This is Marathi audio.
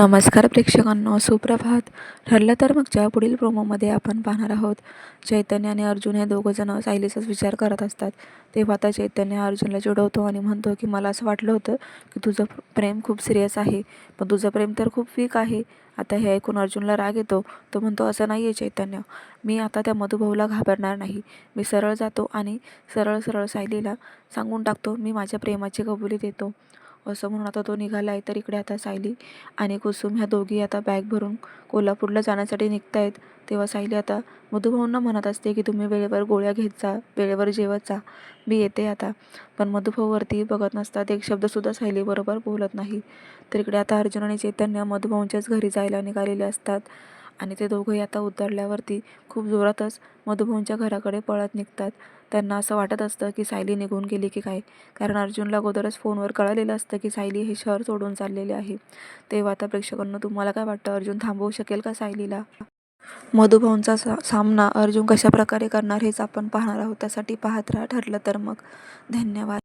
नमस्कार प्रेक्षकांनो सुप्रभात. ठरलं तर मगच्या पुढील प्रोमोमध्ये आपण पाहणार आहोत चैतन्य आणि अर्जुन हे दोघंजणं सायलीचाच विचार करत असतात. तेव्हा आता चैतन्य अर्जुनला चिडवतो आणि म्हणतो की मला असं वाटलं होतं की तुझं प्रेम खूप सिरियस आहे पण तुझं प्रेम तर खूप वीक आहे. आता हे ऐकून अर्जुनला राग येतो. तो म्हणतो असं नाही आहे चैतन्य. मी आता त्या मधुभाऊला घाबरणार नाही. मी सरळ जातो आणि सरळ सरळ सायलीला सांगून टाकतो मी माझ्या प्रेमाची कबुली देतो. असं म्हणून आता तो निघाला आहे तर इकडे आता सायली आणि कुसुम ह्या दोघी आता बॅग भरून कोल्हापूरला जाण्यासाठी निघत आहेत तेव्हा सायली आता मधुभाऊंना म्हणत असते की तुम्ही वेळेवर गोळ्या घेत जा वेळेवर जेवत जा. मी येते आता. पण मधुभाऊवरती बघत नसतात. एक शब्दसुद्धा सायलीबरोबर बोलत नाही. तर इकडे आता अर्जुन आणि चैतन्य मधुभाऊंच्याच घरी जायला निघालेले असतात. आणि ते दोघंही आता उतरल्यावरती खूप जोरातच मधुभाऊंच्या घराकडे पळत निघतात. त्यांना असं वाटत असतं की सायली निघून गेली की काय? कारण अर्जुनला अगोदरच फोनवर कळलेलं असतं की सायली हे शहर सोडून चाललेले आहे. तेव्हा आता प्रेक्षकांना तुम्हाला काय वाटतं? अर्जुन थांबवू शकेल का सायलीला? मधुभाऊंचा सा सामना अर्जुन कशा प्रकारे करणार हेच आपण पाहणार आहोत. त्यासाठी पाहत राहा ठरलं तर मग. धन्यवाद.